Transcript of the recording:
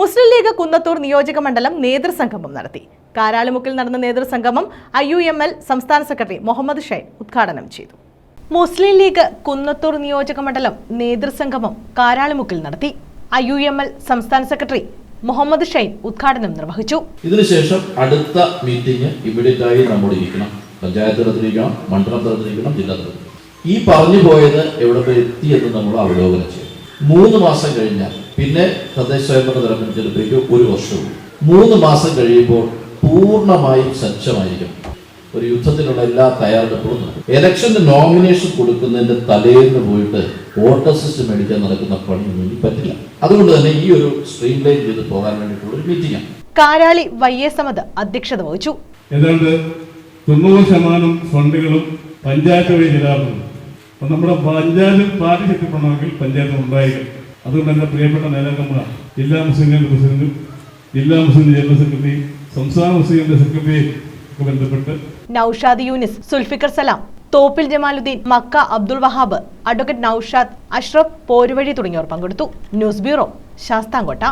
മുസ്ലിം league Kunnathur നിയോജക മണ്ഡലം നേതൃസംഗമം നടത്തി. കാരാളിമുക്കിൽ നടന്ന നേതൃസംഗമം ഐ യു എം എൽ സംസ്ഥാന സെക്രട്ടറി മുഹമ്മദ് ഷൈൻ ഉദ്ഘാടനം ചെയ്തു. മുസ്ലിം ലീഗ് കുന്നത്തൂർ നിയോജക മണ്ഡലം നേതൃസംഗമം കാരാളിമുക്കിൽ നടത്തി. ഐ യു എം എൽ സംസ്ഥാന സെക്രട്ടറി മുഹമ്മദ് ഷൈൻ ഉദ്ഘാടനം നിർവഹിച്ചു. ഇതിനുശേഷം അടുത്ത മീറ്റിംഗ് ഇമ്മീഡിയറ്റായി നമ്മൾ ഇരിക്കണം. പഞ്ചായത്ത് തലത്തിലിരിക്കണം മണ്ഡലം തലത്തിലിരിക്കണം ജില്ലാ തലത്തിൽ ഈ പറഞ്ഞു പോയത് എവിടെ എത്തി എന്ന് നമ്മൾ അവലോകനം ചെയ്യും മൂന്ന് മാസം കഴിഞ്ഞാൽ പിന്നെ തദ്ദേശ സ്വയംഭരണ തെരഞ്ഞെടുപ്പിലേക്ക് ഒരു വർഷവും. മൂന്ന് മാസം കഴിയുമ്പോൾ പൂർണമായും സജ്ജമായിരിക്കും. ഒരു യുദ്ധത്തിനുള്ള എല്ലാ തയ്യാറെടുപ്പുകളും നടക്കും. ഇലക്ഷന്റെ നോമിനേഷൻ കൊടുക്കുന്നതിന്റെ തലേന്ന് പോയിട്ട് വോട്ടർ സിസ്റ്റം മേടിക്കാൻ നടക്കുന്ന പണിയൊന്നും ഇനി പറ്റില്ല. അതുകൊണ്ട് തന്നെ ഈ ഒരു സ്ട്രീം ലൈൻ ചെയ്ത് പോകാൻ വേണ്ടിയിട്ടുള്ള ഒരു മീറ്റിംഗാണ് കാരാളി വൈ എസ് സമത് അധ്യക്ഷത വഹിച്ചു. ഏതാണ്ട് തൊണ്ണൂറ് ശതമാനം ഫണ്ടുകളും പഞ്ചായത്ത് വഴി ചെയ്താറുണ്ട് അപ്പൊ നമ്മുടെ പഞ്ചായത്ത് പാർട്ടി ശക്തിപ്പെടണമെങ്കിൽ പഞ്ചായത്ത് ഉണ്ടായിരിക്കും അതുകൊണ്ട് തന്നെ പ്രിയപ്പെട്ട നേതാക്കന്മാർ ജില്ലാ മുസ്ലിം ലീഗ് പ്രസിഡന്റും ജില്ലാ മുസ്ലിം ജനറൽ സെക്രട്ടറി സംസ്ഥാന മുസ്ലിം ലീഗ് സെക്രട്ടറി ഒക്കെ ബന്ധപ്പെട്ട് നൌഷാദ് യൂനിസ് സുൽഫിക്കർ സലാം തോപ്പിൽ ജമാലുദ്ദീൻ മക്ക അബ്ദുൾ വഹാബ് അഡ്വക്കേറ്റ് നൌഷാദ് അഷ്റഫ് പോരുവഴി തുടങ്ങിയവർ പങ്കെടുത്തു. News bureau Sasthamkotta.